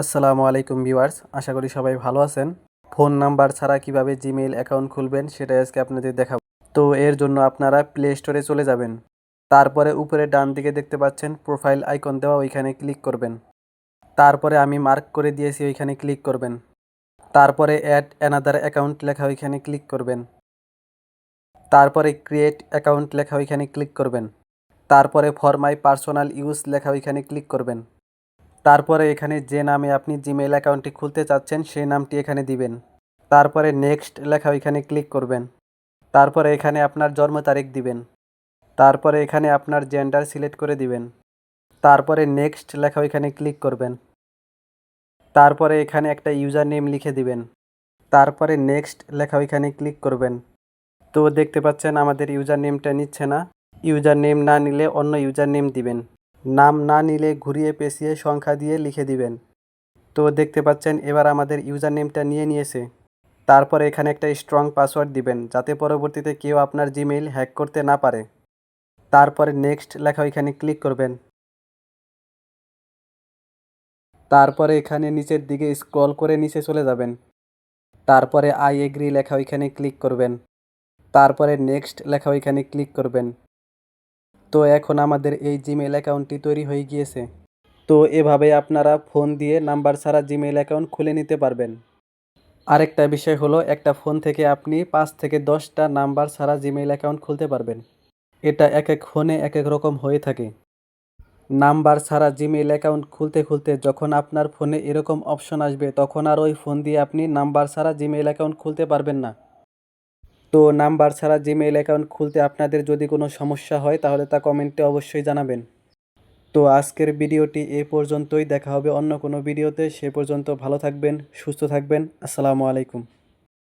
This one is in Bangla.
আসসালামু আলাইকুম ভিউয়ার্স, আশা করি সবাই ভালো আছেন। ফোন নাম্বার ছাড়া কীভাবে জিমেইল অ্যাকাউন্ট খুলবেন সেটা আজকে আপনাদের দেখাবো। তো এর জন্য আপনারা প্লে স্টোরে চলে যাবেন। তারপরে উপরে ডান দিকে দেখতে পাচ্ছেন প্রোফাইল আইকন দেওয়া, ওইখানে ক্লিক করবেন। তারপরে আমি মার্ক করে দিয়েছি, ওইখানে ক্লিক করবেন। তারপরে অ্যাড অ্যানাদার অ্যাকাউন্ট লেখা, ওইখানে ক্লিক করবেন। তারপরে ক্রিয়েট অ্যাকাউন্ট লেখা, ওইখানে ক্লিক করবেন। তারপরে ফর মাই পার্সোনাল ইউজ লেখা, ওইখানে ক্লিক করবেন। তারপরে এখানে যে নামে আপনি জিমেইল অ্যাকাউন্টটি খুলতে চাচ্ছেন, সেই নামটি এখানে দিবেন। তারপরে নেক্সট লেখা ওইখানে ক্লিক করবেন। তারপরে এখানে আপনার জন্ম তারিখ দিবেন। তারপরে এখানে আপনার জেন্ডার সিলেক্ট করে দিবেন। তারপরে নেক্সট লেখা ওইখানে ক্লিক করবেন। তারপরে এখানে একটা ইউজার নেম লিখে দিবেন। তারপরে নেক্সট লেখা ওইখানে ক্লিক করবেন। তো দেখতে পাচ্ছেন, আমাদের ইউজার নেমটা নিচ্ছে না। ইউজার নেম না নিলে অন্য ইউজার নেম দিবেন। নাম না নিলে ঘুরিয়ে পেঁচিয়ে সংখ্যা দিয়ে লিখে দিবেন। তো দেখতে পাচ্ছেন, এবার আমাদের ইউজার নেমটা নিয়ে নিয়েছে। তারপরে এখানে একটা স্ট্রং পাসওয়ার্ড দিবেন, যাতে পরবর্তীতে কেউ আপনার জিমেইল হ্যাক করতে না পারে। তারপরে নেক্সট লেখা ওইখানে ক্লিক করবেন। তারপরে এখানে নিচের দিকে স্ক্রল করে নিচে চলে যাবেন। তারপরে আই এগ্রি লেখা ওইখানে ক্লিক করবেন। তারপরে নেক্সট লেখা ওইখানে ক্লিক করবেন। তো এখন আমাদের এই জিমেল অ্যাকাউন্টটি তৈরি হয়ে গিয়েছে। তো এভাবে আপনারা ফোন দিয়ে নাম্বার ছাড়া জিমেল অ্যাকাউন্ট খুলে নিতে পারবেন। আরেকটা বিষয় হলো, একটা ফোন থেকে আপনি পাঁচ থেকে দশটা নাম্বার ছাড়া জিমেইল অ্যাকাউন্ট খুলতে পারবেন। এটা এক এক ফোনে এক এক রকম হয়ে থাকে। নাম্বার ছাড়া জিমেল অ্যাকাউন্ট খুলতে খুলতে যখন আপনার ফোনে এরকম অপশন আসবে, তখন আর ওই ফোন দিয়ে আপনি নাম্বার ছাড়া জিমেইল অ্যাকাউন্ট খুলতে পারবেন না। তো নাম্বার ছাড়া জিমেইল অ্যাকাউন্ট খুলতে আপনাদের যদি কোনো সমস্যা হয়, তাহলে তা কমেন্টে অবশ্যই জানাবেন। তো আজকের ভিডিওটি এ পর্যন্তই। দেখা হবে অন্য কোনো ভিডিওতে। সে পর্যন্ত ভালো থাকবেন, সুস্থ থাকবেন। আসসালামু আলাইকুম।